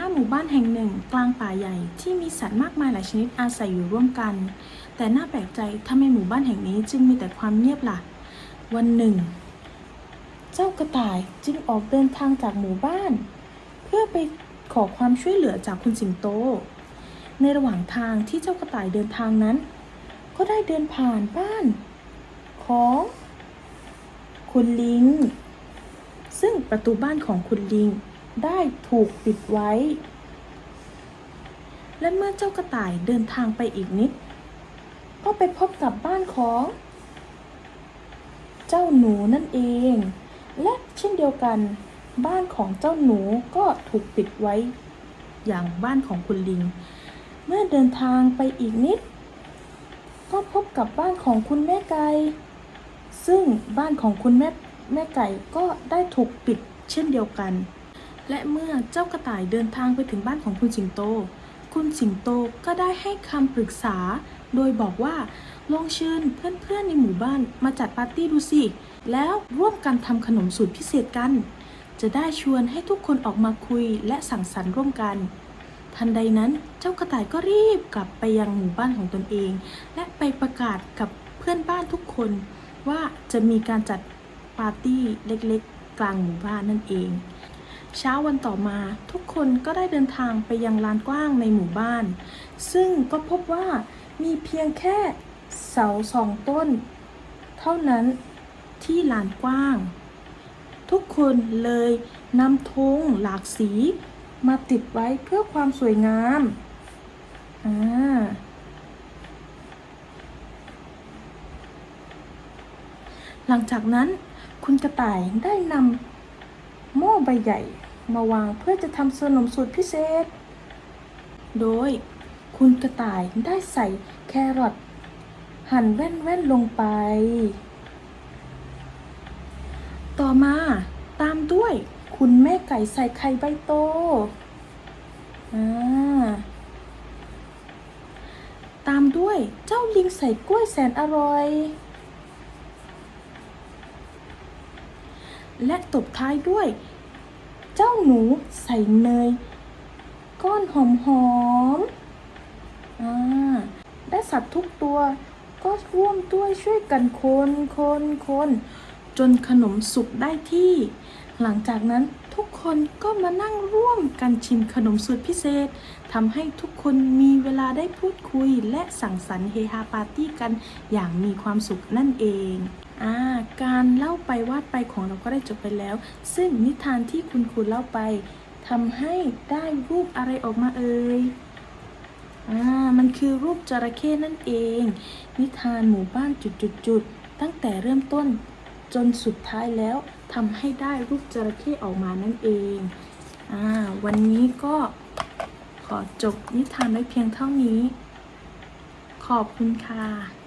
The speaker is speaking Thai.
หน้าหมู่บ้านแห่งหนึ่ง กลางป่าใหญ่ที่มีสัตว์มากมายหลายชนิดอาศัยอยู่ร่วมกัน แต่น่าแปลกใจทำไมหมู่บ้านแห่งนี้จึงมีแต่ความเงียบล่ะ วันหนึ่ง เจ้ากระต่ายจึงออกเดินทางจากหมู่บ้าน เพื่อไปขอความช่วยเหลือจากคุณสิงโต ในระหว่างทางที่เจ้ากระต่ายเดินทางนั้น ก็ได้เดินผ่านบ้าน ของคุณลิง ซึ่งประตูบ้านของคุณลิง ได้ถูกปิดไว้ และเมื่อเจ้ากระต่ายเดินทางไปอีกนิด ก็ไปพบกับบ้านของ เจ้าหนูนั่นเอง และเช่นเดียวกัน บ้านของเจ้าหนูก็ถูกปิดไว้ อย่างบ้านของคุณลิง เมื่อเดินทางไปอีกนิด ก็พบกับบ้านของคุณแม่ไก่ซึ่งบ้านของคุณแม่แม่ไก่ก็ได้ถูกปิดเช่นเดียวกัน และเมื่อเจ้ากระต่ายเดินทางไปถึงบ้านของคุณสิงโต คุณสิงโตก็ได้ให้คำปรึกษา โดยบอกว่า ลองเชิญเพื่อนๆในหมู่บ้านมาจัดปาร์ตี้ดูสิ แล้วร่วมกันทำขนมสูตรพิเศษกัน จะได้ชวนให้ทุกคนออกมาคุยและสังสรรค์ร่วมกัน ทันใดนั้นเจ้ากระต่ายก็รีบกลับไปยังหมู่บ้านของตนเอง และไปประกาศกับเพื่อนบ้านทุกคน ว่าจะมีการจัดปาร์ตี้เล็กๆ กลางหมู่บ้านนั่นเอง เช้าวันต่อมาทุกคนก็ได้เดินทางไปยังลานกว้างในหมู่บ้าน ซึ่งก็พบว่ามีเพียงแค่เสาสองต้น เท่านั้นที่ลานกว้าง ทุกคนเลยนำธงหลากสีมาติดไว้เพื่อความสวยงามอ่าหลังจากนั้นคุณกระต่ายได้นำหม้อใบใหญ่ มาวางเพื่อจะทำขนมสูตรพิเศษ โดยคุณกระต่ายได้ใส่แครอทหั่นแว่นๆลงไป ต่อมาตามด้วยคุณแม่ไก่ใส่ไข่ใบโตตามด้วยเจ้าลิงใส่กล้วยแสนอร่อย และตบท้ายด้วย เจ้าหนูใส่เนย ก้อนหอมๆอ่าและสัตว์ทุกตัวก็ร่วมด้วยช่วยกันคนคนคนจนขนมสุกได้ที่ หลังจากนั้น ทุกคนก็มานั่งร่วมกันชิมขนมสูตรพิเศษทำให้ทุกคนมีเวลาได้พูดคุย และสังสรรค์เฮฮาปาร์ตี้กันอย่างมีความสุขนั่นเองอ่าการเล่าไปวาดไปของเราก็ได้จบไปแล้ว ซึ่งนิทานที่คุณครูเล่าไปทำให้ได้รูปอะไรออกมาเอ่ยอ่ามันคือรูปจระเข้นั่นเอง นิทานหมู่บ้านจุดๆตั้งแต่เริ่มต้น จนสุดท้ายแล้วทำให้ได้รูปจระเข้ออกมานั่นเองอ่าวันนี้ก็ขอจบนิทานไว้เพียงเท่านี้ ขอบคุณค่ะ